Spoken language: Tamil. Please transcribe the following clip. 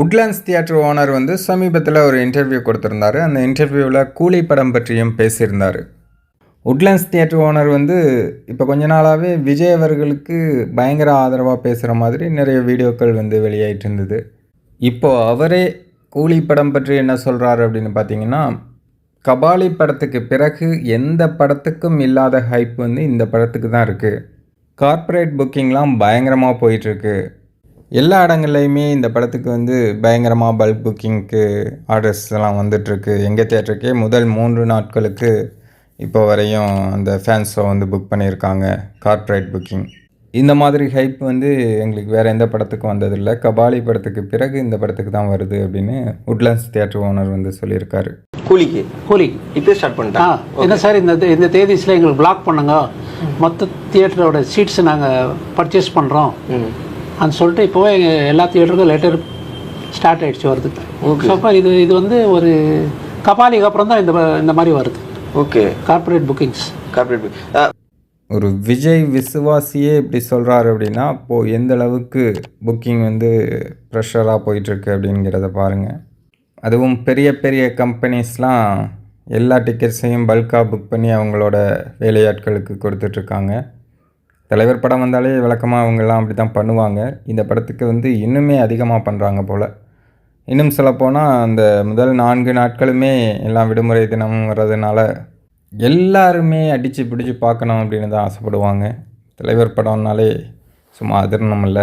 உட்லாண்ட்ஸ் தியேட்டர் ஓனர் வந்து சமீபத்தில் ஒரு இன்டர்வியூ கொடுத்துருந்தாரு. அந்த இன்டர்வியூவில் கூலி படம் பற்றியும் பேசியிருந்தார். உட்லாண்ட்ஸ் தியேட்டர் ஓனர் வந்து இப்போ கொஞ்ச நாளாகவே விஜய் அவர்களுக்கு பயங்கர ஆதரவாக பேசுகிற மாதிரி நிறைய வீடியோக்கள் வந்து வெளியாகிட்டு இருந்தது. இப்போது அவரே கூலி படம் பற்றி என்ன சொல்கிறாரு அப்படின்னு பார்த்தீங்கன்னா கபாலி படத்துக்கு பிறகு எந்த படத்துக்கும் இல்லாத ஹைப் வந்து இந்த படத்துக்கு தான் இருக்குது கார்ப்பரேட் புக்கிங்லாம் பயங்கரமாக போயிட்டுருக்கு எல்லா இடங்கள்லையுமே இந்த படத்துக்கு வந்து பயங்கரமாக பல்க் புக்கிங்க்கு ஆர்டர்ஸ் எல்லாம் வந்துட்டுருக்கு. எங்கள் தேட்டருக்கே முதல் மூன்று நாட்களுக்கு இப்போ வரையும் அந்த ஃபேன்ஸ் ஷோ வந்து புக் பண்ணியிருக்காங்க கார்ப்பரேட் புக்கிங் இந்த மாதிரி ஹைப் வந்து எங்களுக்கு வேறு எந்த படத்துக்கும் வந்ததில்லை. கபாலி படத்துக்கு பிறகு இந்த படத்துக்கு தான் வருது அப்படின்னு உட்லாண்ட்ஸ் தியேட்டர் ஓனர் வந்து சொல்லியிருக்காரு. கூலிக்கு. கூலி. இப்போ ஸ்டார்ட் ஆ பண்ணிட்டாங்க என்ன சார் இந்த இந்த தேதிஸில் எங்களுக்கு பிளாக் பண்ணுங்க. மொத்த தியேட்டரோட சீட்ஸ் நாங்கள் பர்ச்சேஸ் பண்ணுறோம் అని சொல்லிட்டு இப்போவே எங்கள் எல்லா தியேட்டருக்கும் லெட்டர் ஸ்டார்ட் ஆயிடுச்சு வருது. ஸோ அப்போ இது இது வந்து ஒரு கபாலிக்கு அப்புறம் தான் இந்த இந்த மாதிரி வருது. ஓகே கார்ப்பரேட் புக்கிங்ஸ் கார்பரேட் ஒரு விஜய் விசுவாசியே இப்படி சொல்கிறாரு அப்படின்னா அப்போது எந்த அளவுக்கு புக்கிங் வந்து ப்ரெஷராக போயிட்டுருக்கு அப்படிங்கிறத பாருங்கள் அதுவும் பெரிய பெரிய கம்பெனிஸ்லாம் எல்லா டிக்கெட்ஸையும் பல்காக புக் பண்ணி அவங்களோட வேலையாட்களுக்கு கொடுத்துட்ருக்காங்க தலைவர் படம் வந்தாலே விளக்கமாக அவங்கெல்லாம் அப்படி தான் பண்ணுவாங்க. இந்த படத்துக்கு வந்து இன்னுமே அதிகமாக பண்ணுறாங்க போல். இன்னும் சொல்லப்போனால் அந்த முதல் நான்கு நாட்களுமே எல்லாம் விடுமுறை தினம் வர்றதுனால எல்லாருமே அடித்து பிடிச்சி பார்க்கணும் அப்படின்னு தான் ஆசைப்படுவாங்க. தலைவர் படம்னாலே சும்மா அதிரணும்ல